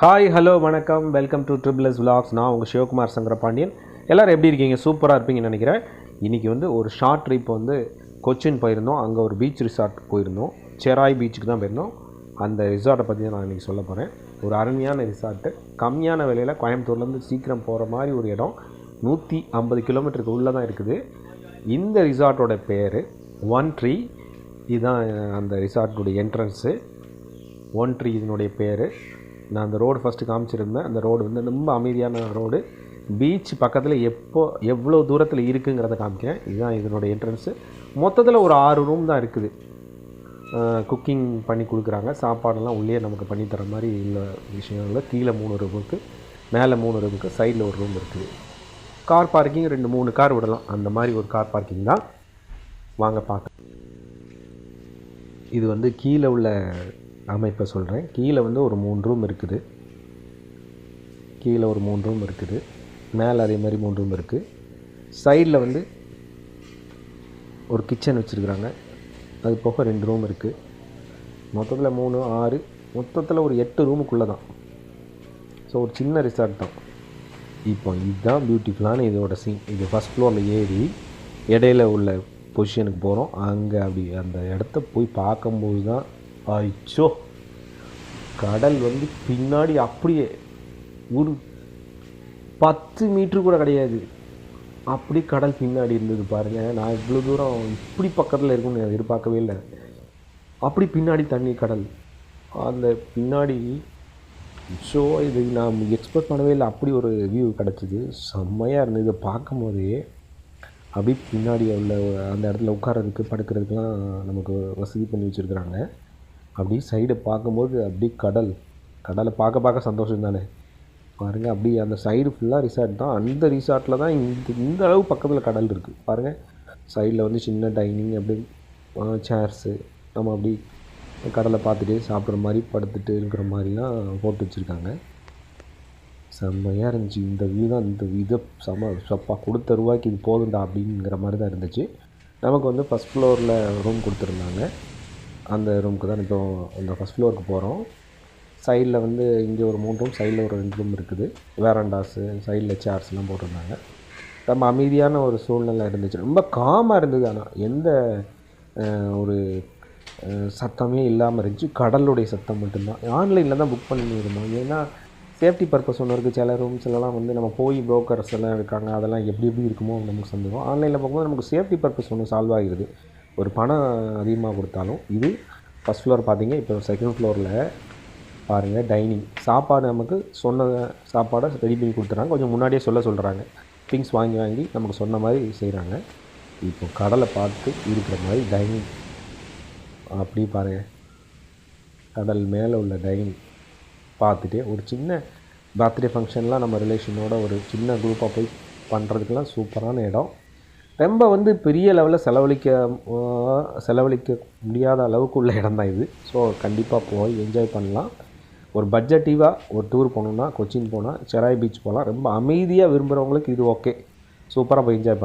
Hi hello வணக்கம். Welcome to triple S vlogs நான் உங்கள் சிவகுமார் சங்கர பாண்டியன் எல்லோரும் எப்படி இருக்கீங்க? சூப்பராக இருப்பீங்கன்னு நினைக்கிறேன். இன்றைக்கி வந்து ஒரு ஷார்ட் ட்ரிப் வந்து கொச்சின் போயிருந்தோம். அங்கே ஒரு பீச் ரிசார்ட் போயிருந்தோம். செராய் பீச்சுக்கு தான் போயிருந்தோம். அந்த ரிசார்ட்டை பற்றி தான் நான் இன்றைக்கி சொல்ல போகிறேன் ஒரு அருமையான ரிசார்ட்டு கம்மியான விலையில் கோயம்புத்தூர்லேருந்து சீக்கிரம் போகிற மாதிரி ஒரு இடம். நூற்றி ஐம்பது கிலோமீட்டருக்கு உள்ளே தான் இருக்குது. இந்த ரிசார்ட்டோட பேர் ஒன் ட்ரீ இதுதான் அந்த ரிசார்ட்டுடைய என்ட்ரன்ஸு ஒன் ட்ரீ இதனுடைய பேர். நான் அந்த ரோடு ஃபஸ்ட்டு காமிச்சிருந்தேன். அந்த ரோடு வந்து ரொம்ப அமைதியான ரோடு பீச் பக்கத்தில் எப்போ எவ்வளோ தூரத்தில் இருக்குங்கிறத காமிக்கிறேன். இதுதான் இதனுடைய என்ட்ரன்ஸு மொத்தத்தில் ஒரு ஆறு ரூம் தான் இருக்குது. குக்கிங் பண்ணி கொடுக்குறாங்க. சாப்பாடெல்லாம் உள்ளே நமக்கு பண்ணி தர மாதிரி உள்ள விஷயங்களில் கீழே மூணு ரூம் இருக்குது மேலே மூணு ரூம் இருக்குது சைடில் ஒரு ரூம் இருக்குது கார் பார்க்கிங் ரெண்டு மூணு கார் விடலாம். அந்த மாதிரி ஒரு கார் பார்க்கிங் தான். வாங்க பார்க்க இது வந்து கீழே உள்ள அமைப்பை சொல்கிறேன் கீழே வந்து ஒரு மூணு ரூம் இருக்குது. கீழே ஒரு மூணு ரூம் இருக்குது. மேலே அதே மாதிரி மூணு ரூம் இருக்குது சைடில் வந்து ஒரு கிச்சன் வச்சுருக்குறாங்க. அது போக ரெண்டு ரூம் இருக்குது மொத்தத்தில் மூணு ஆறு மொத்தத்தில் ஒரு எட்டு ரூமுக்குள்ளே தான் ஸோ ஒரு சின்ன ரிசார்ட் தான். இப்போ இதுதான் பியூட்டிஃபுல்லான இதோட சீன் இது ஃபஸ்ட் ஃப்ளோரில் ஏறி இடையில உள்ள பொசிஷனுக்கு போகிறோம் அங்கே அப்படி அந்த இடத்த போய் பார்க்கும்போது தான் ஐச்சோ! கடல் வந்து பின்னாடி அப்படியே ஒரு பத்து மீட்ரு கூட கிடையாது. அப்படி கடல் பின்னாடி இருந்தது பாருங்கள் நான் இவ்வளோ தூரம் இப்படி பக்கத்தில் இருக்கும்னு எதிர்பார்க்கவே இல்லை. அப்படி பின்னாடி தண்ணி கடல். அந்த பின்னாடி ஸோ இது நான் எக்ஸ்பெக்ட் பண்ணவே இல்லை. அப்படி ஒரு வியூ கிடச்சிது. செம்மையாக இருந்தது. இதை பார்க்கும்போதே அப்படி பின்னாடி உள்ள அந்த இடத்துல உட்காரதுக்கு படுக்கிறதுக்கெலாம் நமக்கு வசதி பண்ணி வச்சுருக்குறாங்க. அப்படி சைடை பார்க்கும்போது அப்படி கடல். கடலை பார்க்க பார்க்க சந்தோஷம் தானே. பாருங்கள் அப்படி அந்த சைடு ஃபுல்லாக ரிசார்ட் தான். அந்த ரிசார்ட்டில் தான் இந்த இந்த அளவு பக்கத்தில் கடல் இருக்குது பாருங்கள் சைடில் வந்து சின்ன டைனிங் அப்படி சேர்ஸு நம்ம அப்படி கடலை பார்த்துட்டு சாப்பிட்ற மாதிரி படுத்துட்டு இருக்கிற மாதிரிலாம் போட்டு வச்சுருக்காங்க. செம்மையாக இருந்துச்சு. இந்த வியூ தான் இந்த இதை செம சப்பா கொடுத்த ரூபாய்க்கு இது போதுண்டா அப்படிங்கிற மாதிரி தான் இருந்துச்சு. நமக்கு வந்து ஃபஸ்ட் ஃப்ளோரில் ரூம் கொடுத்துருந்தாங்க. அந்த ரூமுக்கு தான் இப்போ அந்த ஃபஸ்ட் ஃப்ளோருக்கு போகிறோம் சைடில் வந்து இங்கே ஒரு மூணு ரூம் சைடில் ஒரு ரெண்டு ரூம் இருக்குது. வேரண்டாஸு சைடில் சேர்ஸ்லாம் போட்டிருந்தாங்க. ரொம்ப அமைதியான ஒரு சூழ்நிலை இருந்துச்சு. ரொம்ப காமாக இருந்தது ஆனால் எந்த ஒரு சத்தமே இல்லாமல் இருந்துச்சு. கடலுடைய சத்தம் மட்டும்தான். ஆன்லைனில் தான் புக் பண்ணியிருந்தோம். ஏன்னா சேஃப்டி பர்பஸ் ஒன்று இருக்குது சில ரூம்ஸ்லலாம் வந்து நம்ம போய் ப்ரோக்கர்ஸ் எல்லாம் இருக்காங்க. அதெல்லாம் எப்படி எப்படி இருக்குமோ நமக்கு சந்தேகம். ஆன்லைனில் பார்க்கும்போது நமக்கு சேஃப்டி பர்பஸ் ஒன்று சால்வ் ஆகிடுது ஒரு பணம் அதிகமாக கொடுத்தாலும் இது ஃபஸ்ட் ஃப்ளோர் பார்த்தீங்க இப்போ செகண்ட் ஃப்ளோரில் பாருங்கள் டைனிங் சாப்பாடு நமக்கு சொன்ன சாப்பாடை ரெடி பண்ணி கொடுத்துறாங்க கொஞ்சம் முன்னாடியே சொல்ல சொல்கிறாங்க திங்ஸ் வாங்கி வாங்கி நமக்கு சொன்ன மாதிரி செய்கிறாங்க இப்போ கடலை பார்த்து இருக்கிற மாதிரி டைனிங் அப்படி பாருங்கள் கடல் மேலே உள்ள டைனிங் பார்த்துட்டே ஒரு சின்ன பர்த்டே ஃபங்க்ஷன்லாம் நம்ம ரிலேஷனோட ஒரு சின்ன குரூப்பாக போய் பண்ணுறதுக்கெலாம் சூப்பரான இடம். ரொம்ப வந்து பெரிய லெவலில் செலவழிக்க செலவழிக்க முடியாத அளவுக்கு உள்ள இடம் தான் இது. ஸோ கண்டிப்பாக போய் என்ஜாய் பண்ணலாம். ஒரு பட்ஜெட்டிவாக ஒரு டூர் போகணுன்னா கொச்சின் போனால் செராய் பீச் போகலாம் ரொம்ப அமைதியாக விரும்புகிறவங்களுக்கு இது ஓகே சூப்பராக போய் என்ஜாய் பண்ணலாம்.